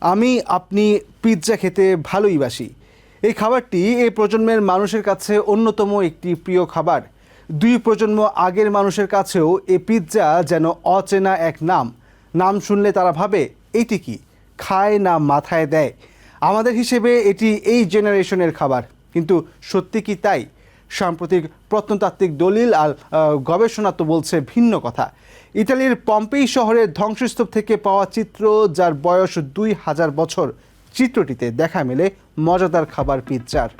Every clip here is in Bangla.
আমি আপনি পিৎজা খেতে ভালোই বাসি। এই খাবারটি এই প্রজন্মের মানুষের কাছে অন্যতম একটি প্রিয় খাবার। দুই প্রজন্ম আগের মানুষের কাছেও এই পিৎজা যেন অচেনা এক নাম। নাম শুনলে তারা ভাবে, এটি কি? খায় না, মাথায় দেয়। আমাদের হিসেবে এটি এই জেনারেশনের খাবার। কিন্তু সত্যি কি তাই? সাম্প্রতিক প্রত্নতাত্ত্বিক দলিল আর গবেষণা তো বলছে ভিন্ন কথা। ইতালির পম্পেই শহরের ধ্বংসস্তূপ থেকে পাওয়া চিত্র, যার বয়স দুই হাজার বছর, চিত্রটিতে দেখা মেলে মজাদার খাবার পিৎজার।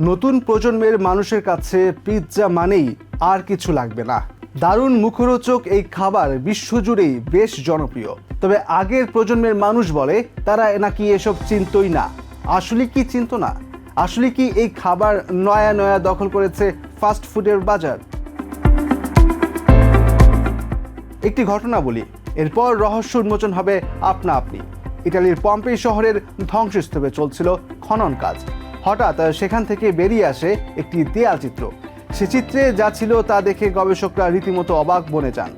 নতুন প্রজন্মের মানুষের কাছে পিৎজা মানেই আর কিছু লাগবে না। দারুণ মুখরোচক এই খাবার বিশ্বজুড়েই বেশ জনপ্রিয়। তবে আগের প্রজন্মের মানুষ বলে, তারা নাকি এসব চিনতই না। আসলে কি চিনত না? আসলে কি এই খাবার নয়া নয়া দখল করেছে ফাস্ট ফুডের বাজার? একটি ঘটনা বলি, এরপর রহস্য উন্মোচন হবে আপনা আপনি। ইটালির পম্পে শহরের ধ্বংসস্তূপে চলছিল খনন কাজ। হঠাৎ সেখান থেকে বেরিয়ে আসে একটি দেয়াল চিত্র। সে চিত্রে যা ছিল তা দেখে গবেষকরা রীতিমতো অবাক বনে যান।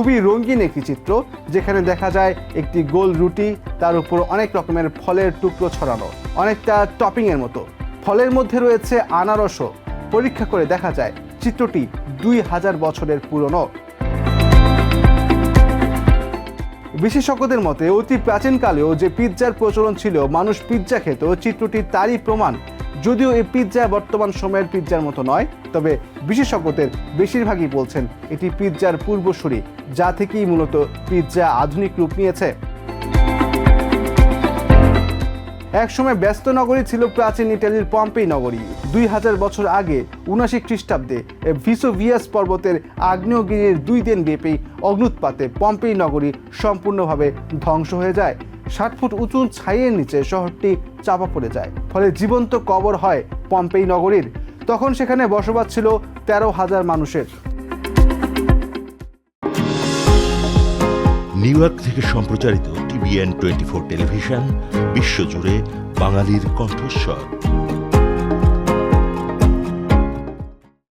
খুবই রঙিন একটি চিত্র, যেখানে দেখা যায় একটি গোল রুটি, তার উপর অনেক রকমের ফলের টুকরো ছড়ানো, অনেকটা টপিং এর মতো। ফলের মধ্যে রয়েছে আনারসও। পরীক্ষা করে দেখা যায়, চিত্রটি দুই হাজার বছরের পুরনো। বিশেষজ্ঞদের মতে, অতি প্রাচীনকালেও যে পিৎজার প্রচলন ছিল, মানুষ পিৎজা খেত চিত্রটি তারই প্রমাণ যদিও এই পিৎজা বর্তমান সময়ের পিৎজার মতো নয়, তবে বিশেষজ্ঞদের বেশিরভাগই বলছেন এটি পিৎজার পূর্বসূরি, যা থেকেই মূলত পিৎজা আধুনিক রূপ নিয়েছে। একসময় ব্যস্ত নগরী ছিল প্রাচীন ইটালির পম্পেই নগরী। দুই হাজার বছর আগে উনাশি খ্রিস্টাব্দে ভিসোভিয়াস পর্বতের আগ্নেয়গিরির দুই দিন ব্যাপী অগ্নুৎপাতে পম্পেই নগরী সম্পূর্ণভাবে ধ্বংস হয়ে যায়। ষাট ফুট উঁচু ছাইয়ের নিচে শহরটি চাপা পড়ে যায়। ফলে জীবন্ত কবর হয় পম্পেই নগরীর। তখন সেখানে বসবাস ছিল তেরো হাজার মানুষের। নিউ ইয়র্ক থেকে সম্প্রচারিত টিভিএন টোয়েন্টি ফোর টেলিভিশন, বিশ্বজুড়ে বাঙালির কণ্ঠস্বর।